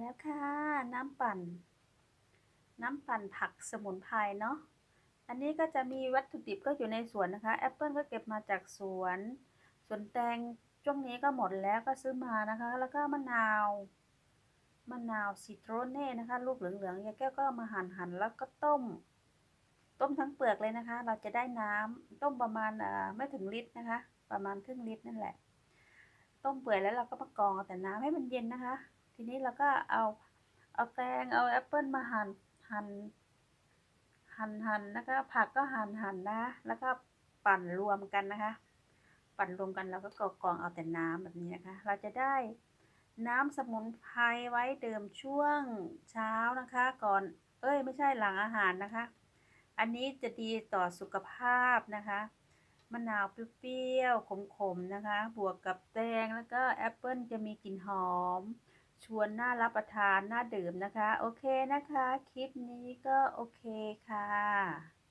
แล้วค่ะ น้ำปั่น น้ำปั่นผักสมุนไพรเนาะ อันนี้ก็จะมีวัตถุดิบก็อยู่ในสวนนะคะ แอปเปิลก็เก็บมาจากสวน ส่วนแตงช่วงนี้ก็หมดแล้วก็ซื้อมานะคะ แล้วก็มะนาว มะนาวซิตรเน่นะคะ ลูกเหลืองๆยายแก้วก็มาหั่นหั่นแล้วก็ต้ม ต้มทั้งเปลือกเลยนะคะ เราจะได้น้ำต้มประมาณไม่ถึงลิตรนะคะ ประมาณครึ่งลิตรนั่นแหละ ต้มเปื่อยแล้วเราก็มากรองเอาแต่น้ำให้มันเย็นนะคะ ทีนี้เราก็เอาเอาแตงเอาแอปเปิลมาหั่นหั่นหั่นหั่นแล้วก็ผักก็หั่นหั่นนะ แล้วก็ปั่นรวมกันนะคะ ปั่นรวมกันแล้วก็กรองกรองเอาแต่น้ำแบบนี้นะคะ เราจะได้น้ำสมุนไพรไว้เดื่มช่วงเช้านะคะ ก่อน เอ้ยไม่ใช่หลังอาหารนะคะ อันนี้จะดีต่อสุขภาพนะคะมะนาวเปรี้ยวๆขมๆนะคะ บวกกับแตงแล้วก็แอปเปิลจะมีกลิ่นหอม ชวนน่ารับประทานน่าดื่มนะคะ โอเคนะคะ คลิปนี้ก็โอเคค่ะ